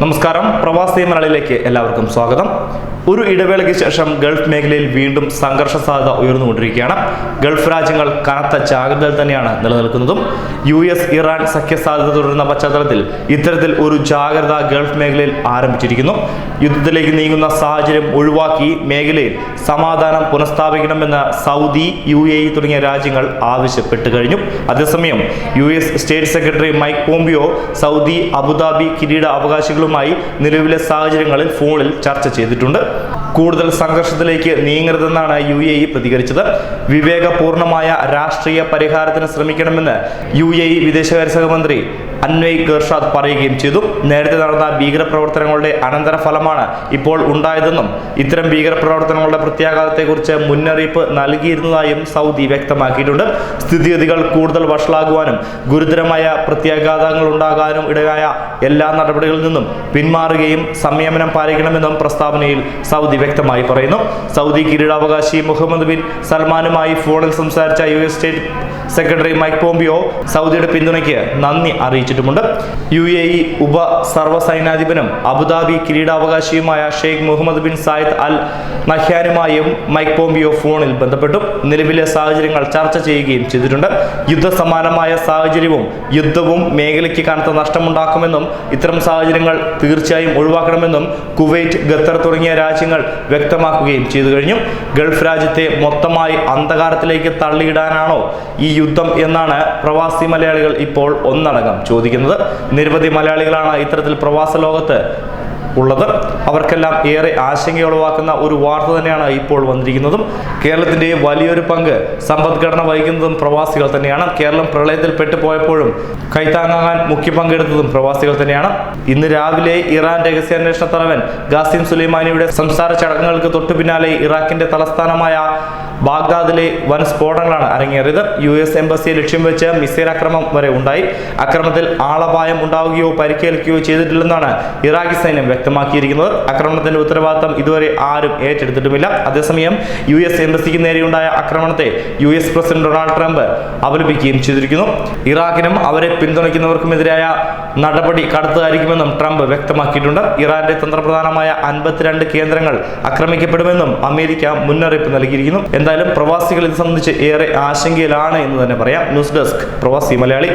നമസ്കാരം. പ്രവാസി മലയാളിയിലേക്ക് എല്ലാവർക്കും സ്വാഗതം. ഒരു ഇടവേളയ്ക്ക് ശേഷം ഗൾഫ് മേഖലയിൽ വീണ്ടും സംഘർഷ സാധ്യത ഉയർന്നുകൊണ്ടിരിക്കുകയാണ്. ഗൾഫ് രാജ്യങ്ങൾ കനത്ത ജാഗ്രതയിൽ തന്നെയാണ് നിലനിൽക്കുന്നതും. യു എസ് ഇറാൻ സഖ്യ സാധ്യത തുടരുന്ന പശ്ചാത്തലത്തിൽ ഇത്തരത്തിൽ ഒരു ജാഗ്രത ഗൾഫ് മേഖലയിൽ ആരംഭിച്ചിരിക്കുന്നു. യുദ്ധത്തിലേക്ക് നീങ്ങുന്ന സാഹചര്യം ഒഴിവാക്കി മേഖലയിൽ സമാധാനം പുനഃസ്ഥാപിക്കണമെന്ന് സൗദി യു എ ഇ തുടങ്ങിയ രാജ്യങ്ങൾ ആവശ്യപ്പെട്ടു കഴിഞ്ഞു. അതേസമയം U S state secretary Mike Pompeo Saudi Abu Dhabi കിരീട അവകാശികളുമായി നിലവിലെ സാഹചര്യങ്ങളിൽ ഫോണിൽ ചർച്ച ചെയ്തിട്ടുണ്ട്. കൂടുതൽ സംഘർഷത്തിലേക്ക് നീങ്ങരുതെന്നാണ് യു എ ഇ പ്രതികരിച്ചത്. വിവേകപൂർണമായ രാഷ്ട്രീയ പരിഹാരത്തിന് ശ്രമിക്കണമെന്ന് യു എ ഇ വിദേശകാര്യ സഹമന്ത്രി അൻവയ് ഗർഷാദ് പറയുകയും ചെയ്തു. നേരത്തെ നടന്ന ഭീകരപ്രവർത്തനങ്ങളുടെ അനന്തരഫലമാണ് ഇപ്പോൾ ഉണ്ടായതെന്നും ഇത്തരം ഭീകരപ്രവർത്തനങ്ങളുടെ പ്രത്യാഘാതത്തെക്കുറിച്ച് മുന്നറിയിപ്പ് നൽകിയിരുന്നതായും സൗദി വ്യക്തമാക്കിയിട്ടുണ്ട്. സ്ഥിതിഗതികൾ കൂടുതൽ വഷളാകുവാനും ഗുരുതരമായ പ്രത്യാഘാതങ്ങൾ ഉണ്ടാകാനും ഇടയായ എല്ലാ നടപടികളിൽ നിന്നും പിന്മാറുകയും സംയമനം പാലിക്കണമെന്നും പ്രസ്താവനയിൽ സൗദി വ്യക്തമായി പറയുന്നു. സൗദി കിരീടാവകാശി മുഹമ്മദ് ബിൻ സൽമാനുമായി ഫോണിൽ സംസാരിച്ച U S state secretary Mike Pompeo സൗദിയുടെ പിന്തുണയ്ക്ക് നന്ദി അറിയിച്ചിട്ടുമുണ്ട് യു എ ഇ ഉപ സർവസൈനാധിപനും അബുദാബി കിരീടാവകാശിയുമായ Sheikh Mohammed bin Zayed al നഹ്യാനുമായും Mike Pompeo ഫോണിൽ ബന്ധപ്പെട്ടു. നിലവിലെ സാഹചര്യങ്ങൾ ചർച്ച ചെയ്യുകയും ചെയ്തിട്ടുണ്ട്. യുദ്ധസമാനമായ സാഹചര്യവും യുദ്ധവും മേഖലയ്ക്ക് കനത്ത നഷ്ടമുണ്ടാക്കുമെന്നും ഇത്തരം സാഹചര്യങ്ങൾ തീർച്ചയായും ഒഴിവാക്കണമെന്നും കുവൈറ്റ് ഖത്തർ തുടങ്ങിയ രാജ്യങ്ങൾ വ്യക്തമാക്കുകയും ചെയ്തു കഴിഞ്ഞു. ഗൾഫ് രാജ്യത്തെ മൊത്തമായി അന്ധകാരത്തിലേക്ക് തള്ളിയിടാനാണോ ഈ യുദ്ധം എന്നാണ് പ്രവാസി മലയാളികൾ ഇപ്പോൾ ഒന്നടങ്കം ചോദിക്കുന്നത്. നിരവധി മലയാളികളാണ് ഇത്തരത്തിൽ പ്രവാസ ലോകത്ത് ഉള്ളത്. അവർക്കെല്ലാം ഏറെ ആശങ്കയുളവാക്കുന്ന ഒരു വാർത്ത തന്നെയാണ് ഇപ്പോൾ വന്നിരിക്കുന്നതും. കേരളത്തിന്റെ വലിയൊരു പങ്ക് സമ്പദ്ഘടന വഹിക്കുന്നതും പ്രവാസികൾ തന്നെയാണ്. കേരളം പ്രളയത്തിൽ പെട്ടുപോയപ്പോഴും കൈത്താങ്ങാൻ മുഖ്യ പങ്കെടുത്തതും പ്രവാസികൾ തന്നെയാണ്. ഇന്ന് രാവിലെ ഇറാൻ രഹസ്യാന്വേഷണ തലവൻ ഗാസിം സുലൈമാനിയുടെ സംസാര ചടങ്ങുകൾക്ക് തൊട്ടു പിന്നാലെ ഇറാഖിന്റെ തലസ്ഥാനമായ ബാഗ്ദാദിലെ വൻ സ്ഫോടനങ്ങളാണ് അരങ്ങേറിയത്. യു എസ് എംബസിയെ ലക്ഷ്യം വെച്ച് മിസൈൽ ആക്രമം വരെ ഉണ്ടായി. അക്രമത്തിൽ ആളപായം ഉണ്ടാവുകയോ പരിക്കേൽക്കുകയോ ചെയ്തിട്ടില്ലെന്നാണ് ഇറാഖി സൈന്യം വ്യക്തമാക്കിയിരിക്കുന്നത്. ആക്രമണത്തിന്റെ ഉത്തരവാദിത്തം ഇതുവരെ ആരും ഏറ്റെടുത്തിട്ടുമില്ല. അതേസമയം യു എസ് എംബസിക്ക് നേരെയുണ്ടായ ആക്രമണത്തെ U S president Donald Trump അപലപിക്കുകയും ചെയ്തിരിക്കുന്നു. ഇറാഖിനും അവരെ പിന്തുണയ്ക്കുന്നവർക്കുമെതിരായ നടപടി കടുത്തതായിരിക്കുമെന്നും ട്രംപ് വ്യക്തമാക്കിയിട്ടുണ്ട്. ഇറാന്റെ തന്ത്രപ്രധാനമായ അൻപത്തിരണ്ട് കേന്ദ്രങ്ങൾ ആക്രമിക്കപ്പെടുമെന്നും അമേരിക്ക മുന്നറിയിപ്പ് നൽകിയിരിക്കുന്നു. എന്തായാലും പ്രവാസികൾ ഇത് സംബന്ധിച്ച് ഏറെ ആശങ്കയിലാണ് എന്ന് തന്നെ പറയാം. ന്യൂസ് ഡെസ്ക് പ്രവാസി മലയാളി.